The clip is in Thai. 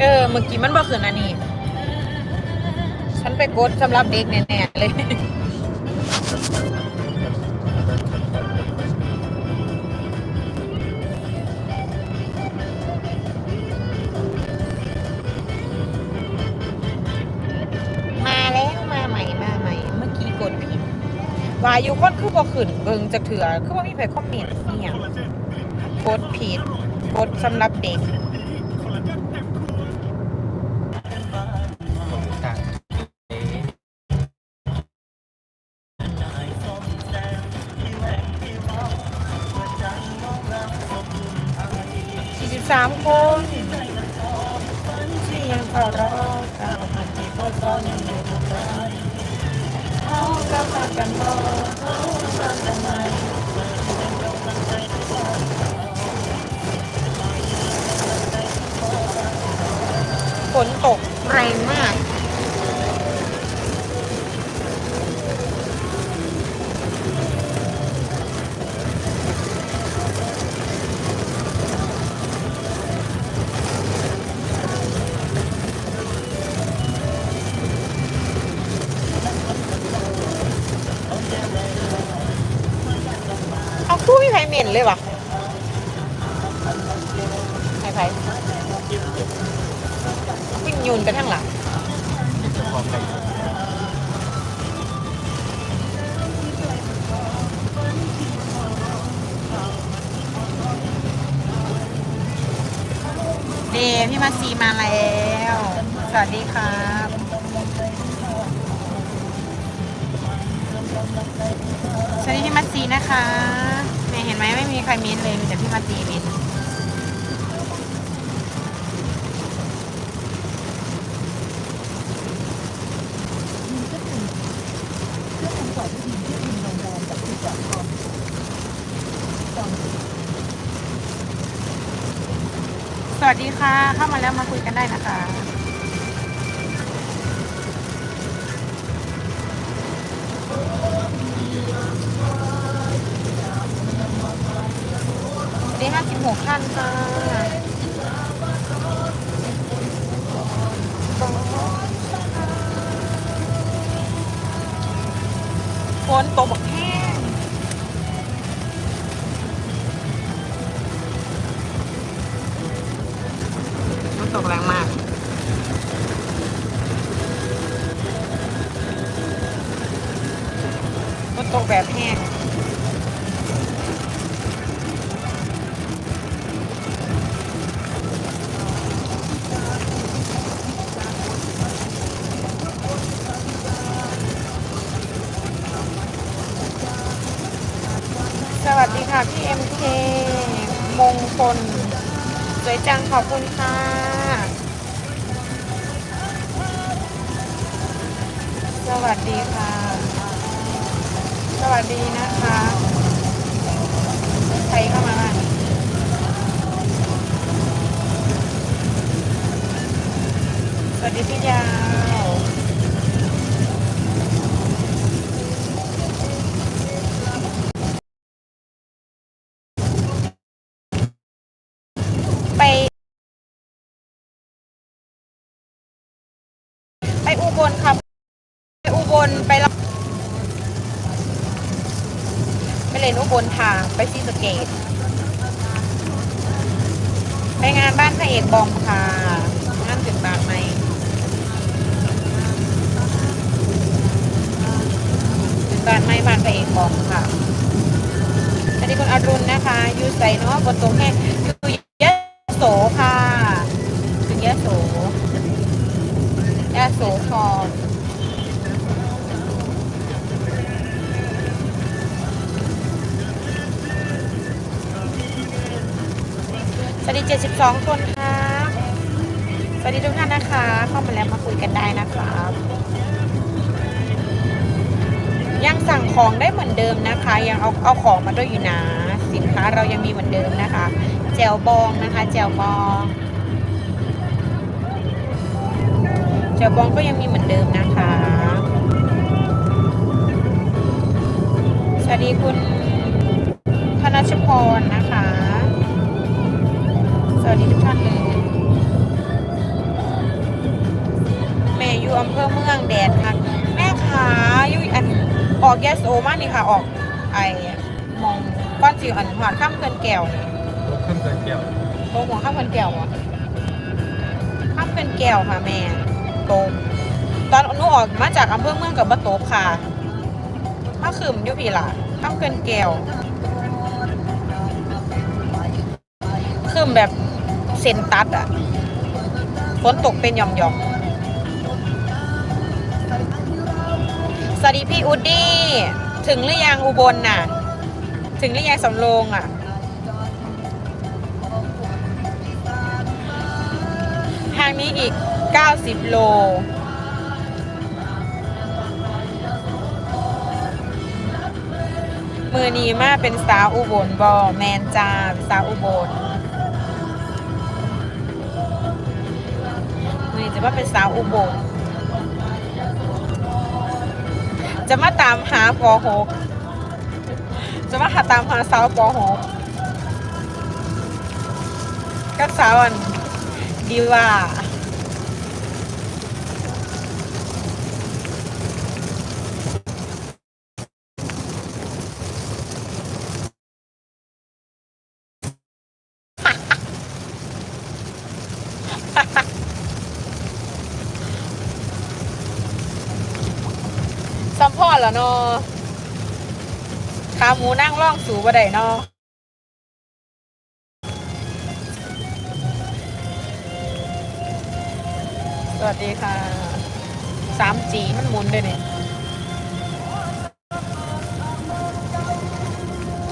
เออเมื่อกี้มันบ่ขึ้นอันนี้ ฉันไปกดสำหรับเด็กแน่ๆเลย มาแล้วมาใหม่มาใหม่ เมื่อกี้กดผิดวาอยุคนคือบ่ขึ้นเบิ่งจากเถื่อคือว่ามีใครคอมเมนต์อีหยังกดผิดกดสำหรับเด็ก 43คนที่ยังเฝ้ารอการพันที่ก็ต้องอยู่กันเขาก็มากันรอเขามากันใหม่ฝนตกแรงมาก เมนเลยวะไผ่ไผ่วิ่งยุนไปทางหลังเดพี่มาซีมาแล้ว สวัสดีครับสวัสดีพี่มาซีนะคะ เนี่ยเห็นไหมไม่มีใครเม้นเลยมีแต่พี่มาซีเม้นสวัสดีค่ะ เข้ามาแล้วมาคุยกันได้นะคะ ได้ห้าสิบหกขั้นค่ะฝนตกบักแห้งมันตกแรงมากมันตกแบบแห้ง MK มงคลสวยจังขอบคุณค่ะสวัสดีค่ะ สวัสดีนะคะใครเข้ามาบ้างสวัสดีพี่ยา เลนอุบลทางไปซีสเกตไปงานบ้านพระเอกบอมค่ะงานถึงบางไหมถึงบางไหมบ้านพระเอกบอมค่ะ อันนี้คุณอรุณนะคะ ยูใส่เนาะบนตรงแห้งอยู่ 72 คนค่ะสวัสดีทุกท่านนะคะ เข้ามาแล้วมาคุยกันได้นะครับ ยังสั่งของได้เหมือนเดิมนะคะ ยังเอาเอาของมาด้วยอยู่นะ สินค้าเรายังมีเหมือนเดิมนะคะ แจวบองนะคะ แจวบองแจวบองก็ยังมีเหมือนเดิมนะคะสวัสดีคุณธนชพรนะคะ วัสดีทุกท่านเลยอยู่อำเภอเมืองแดดค่ะแม่ขาอยู่อันออกแยสโอมากนี่ค่ะ ออกไอมองก้อนสิวอันหอดข้ามเกินแก้วนี่รถขึ้นเกินเกี่ยวโตหัวข้ามเกินแก้วอะข้ามเกินแก้วค่ะแม่โตกตอนหนูออกมาจากอำเภอเมืองกับบ้าโตกค่ะมาขืมอยู่พี่ล่ะข้ามเกินแก้วขืมแบบ เซนตัดอะฝนตกเป็นหย่อมๆสวัสดีพี่อุดดี้ถึงหรือยังอุบลน่ะ ถึงหรือยังสำโรงอะทางนี้อีก 90 โลมือนีมาเป็นสาวอุบลบอแมนจาสาวอุบล ว่าเป็นสาวอุบลจะมาตามหาปอหกจะมาหาตามหาสาวปอหกกับสาวอันดีว่า ล้วเนาะขาหมูนั่งร่องสูบ่ได้เนาะสวัสดีค่ะ 3G มันหมุนด้วยเนี่ย